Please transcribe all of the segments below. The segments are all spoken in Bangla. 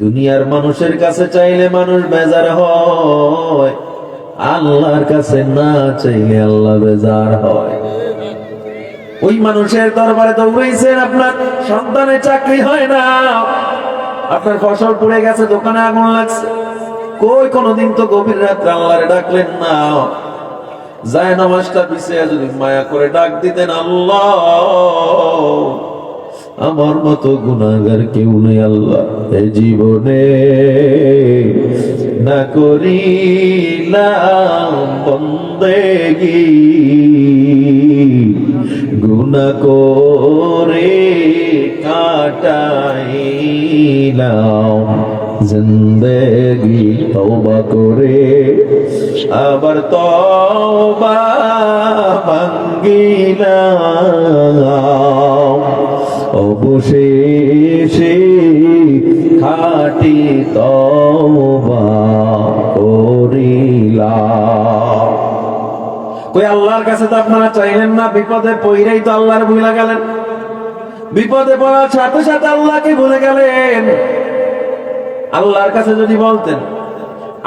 দুনিয়ার মানুষের কাছে চাইলে মানুষ বেজার হয়, আল্লাহর কাছে না চাইলে আল্লাহ বেজার হয়। ওই মানুষের দরবারে দৌড়াইছেন আপনার সন্তানের চাকরি হয় না, আপনার ফসল পুড়ে গেছে, দোকানে আগুন লাগছে। কই কোনদিন তো গভীর রাত্রে আল্লাহরে ডাকলেন না। যায় নামাজটা পিছিয়ে যদি মায়া করে ডাক দিতেন আল্লাহ। আমার মতো গুনাগার কেউ নেই আল্লাহ। এ জীবনে না করিলাম বন্দেগি। গুনা করে কাটাইলাম জিন্দেগি, তওবা করে। আবার তওবা ভাঙ্গিলাম। অবশেষে খাটি তওবা করিলাম কই, আল্লাহর কাছে তো আপনারা চাইলেন না, বিপদে পইরেই তো আল্লাহর ভুলে গেলেন। বিপদে পড়ার সাথে সাথে আল্লাহকে ভুলে গেলেন? আল্লাহর কাছে যদি বলতেন,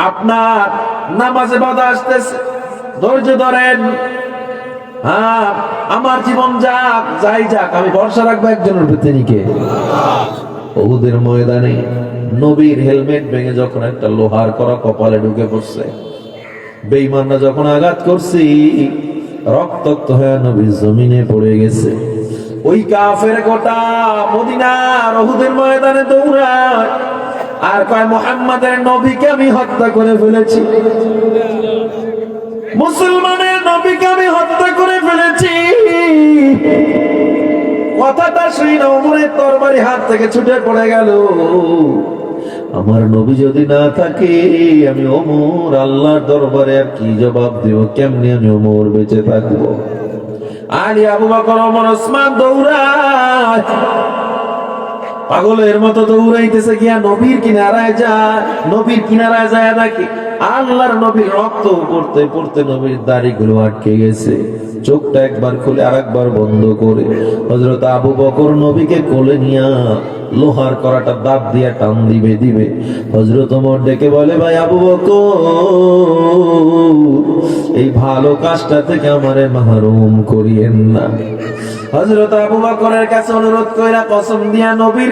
আপনার নামাজে বাধা আসতেছে, ধৈর্য ধরেন। হ্যাঁ আমার জীবন যাক, যাই যাক, আমি ভরসা রাখব একজনের উপর তিনি কে ওহুদের ময়দানে নবীর হেলমেট ভেঙে যখন একটা লোহার করা কপালে ঢুকে পড়ছে বেইমানরা যখন আঘাত করছি, রক্তাক্ত হয়ে নবী জমিনে পড়ে গেছে। ওই কাফের গোটা মদিনার ওহুদের ময়দানে দৌড়ায়, আর কয়, মোহাম্মদের নবীকে আমি হত্যা করে ফেলেছি। মুসলমানের নবীকে আমি হত্যা করে ফেলেছি। কথাটা তরবারি হাত থেকে ছুটে পড়ে গেল। আমার নবী যদি না থাকে, আমি ওমর আল্লাহর দরবারে আর কি জবাব দেব? কেমনি আমি ওমর বেঁচে থাকব? আলী আবু বকর, ওমর, ওসমান দৌড়ায়। পাগলের মতো দৌড়াইতেছে গিয়া নবীর কিনারায় যায়। নবীর কিনারায় যায় নাকি আল্লাহর নবীর রক্ত পড়তে পড়তে নবীর দাড়িগুলো আটকে গেছে। চোখটা একবার খুলে আর একবার বন্ধ করে। হজরত আবু বকর নবীকে কোলে নিয়া লোহার করাটা দাঁত দিয়া টান দিবে দিবে। হজরত ওমর ডেকে বলে, ভাই আবু বকর, এই ভালো কাজটা থেকে আমারে মাহরুম করিয়েন না। হজরত আবু বকরের কাছে অনুরোধ কইরা কসম দিয়া নবীর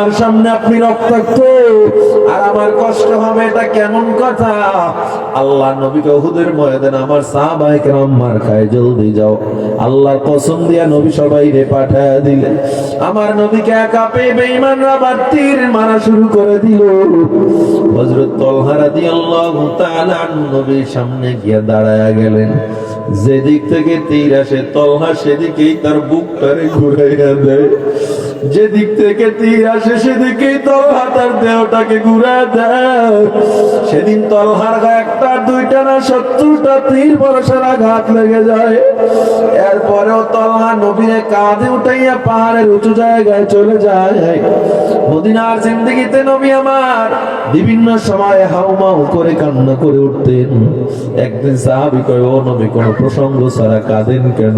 আমার সামনে আপনি রক্তাক্ত, আর আমার কষ্ট হবে এটা কেমন কথা? আল্লাহ নবীকে ওহুদের ময়দান আমার সাহাবায়ে কেরাম মার খায় জলদি যাও। আল্লাহ কসম দিয়া নবী সবাই রে পাঠায় দিলেন আমার নবীকে একা পেয়ে বেঈমানরা বাত্তির মারা শুরু করে দিল। হযরত তলহা রাদিয়াল্লাহু তাআলা নবীর সামনে গিয়ে দাঁড়ায়া গেলেন। যেদিক থেকে তীর আসে, তলহা সেদিকেই তার বুকটারে ঘুরাইয়া দেয়। যেদিক থেকে তীর আসে সেদিকেই তলহা দেহটাকে ঘুরে দেয়। সেদিন তলহার একটা বিভিন্ন সময়ে হাউমাউ করে কান্না করে উঠতেন। একদিন সাহাবি কয়, ও নবী, কোন প্রসঙ্গ ছাড়া কাঁদেন কেন?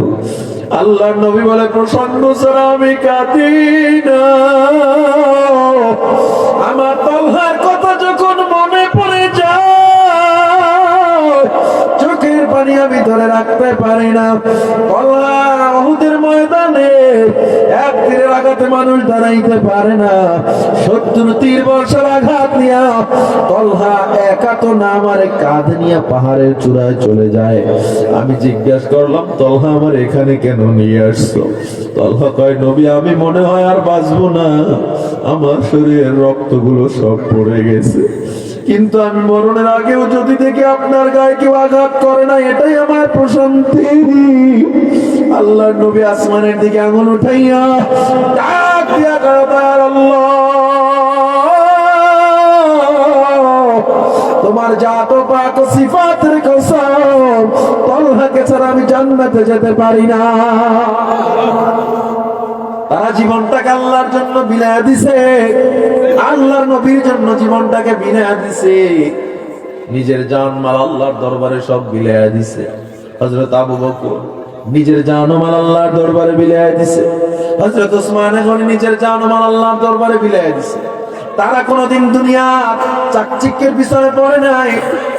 আল্লাহ নবী বলে, প্রসঙ্গ ছাড়া আমি কাঁদি না। রাখতে পারি না। অহুদের ময়দানে এক তীরের আঘাতে মানুষ দাঁড়াইতে পারে না। শত্রু তীর বর্ষার আঘাত নিয়া তলহা একা তো না আমারে কাঁধ নিয়ে পাহাড়ের চূড়ায় চলে যায়। আমি জিজ্ঞাসা করলাম, তলহা আমার এখানে কেন নিয়ে আসছো? তলহা কয়, নবী, আমি মনে হয় আর বাঁচবো না। আমার শরীরের রক্তগুলো সব পড়ে গেছে। কিন্তু আমি মরণের আগেও যদি দেখি আপনার গায়ে কেউ আঘাত করে না, এটাই আমার প্রশান্তি। আল্লাহ নবী আসমানের দিকে আঙুল উঠাইয়া তোমার জাত পাক সিফাতের কসম জান্নাতে যেতে পারি না। তারা জীবনটাকে আল্লাহর জন্য বিলায় দিছে। আল্লাহর নবীর জন্য জীবনটাকে বিলায় দিছে। নিজের জান মাল আল্লাহর দরবারে সব বিলায় দিছে। হযরত আবু বকর নিজের জানমাল আল্লাহর দরবারে বিলায় দিছে। হযরত ওসমান গনি নিজের জান মাল আল্লাহর দরবারে বিলায় দিছে। তারা কোনোদিন দুনিয়া চাকচিক্যের পিছনে পড়ে নাই,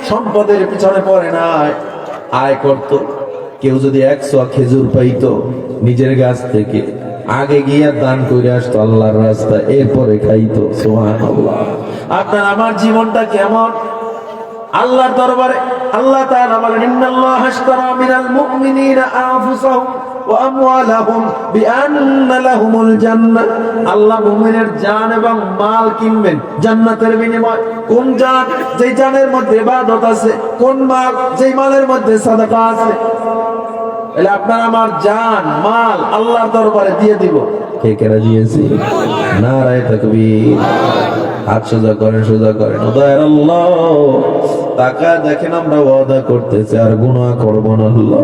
সম্পদের পিছনে পড়ে নাই। আয় করত, কেউ যদি একশো খেজুর পাইতো নিজের গাছ থেকে। আগে গিয়া দান করে আসতো, আল্লাহর রাস্তা, এরপরে খাইতো সোহান আপনার আমার জীবনটা কেমন? আল্লাহর দরবারে, আল্লাহ তাআলা বলেন, ইন্নাল্লাহ আশতারা মিনাল মুমিনিনা আনফুসাহুম ওয়া আমওয়ালাহুম বিআন্না লাহুমুল জান্নাহ। আল্লাহ মুমিনের জান এবং মাল কিনবেন জান্নাতের বিনিময়। কোন জান? যেই জানের মধ্যে ইবাদত আছে, কোন মাল? যেই মালের মধ্যে সাদাকা আছে। তাহলে আপনার আমার জান, মাল আল্লাহর দরবারে দিয়ে দিব। কে কে রাজি না নারায় তাকবীর। হাত সোজা করেন সোজা করেন। উদয়ের আল্লাহ। টাকা দেখেন আমরা ওয়াদা করতেছি আর গুনাহ করব না আল্লাহ।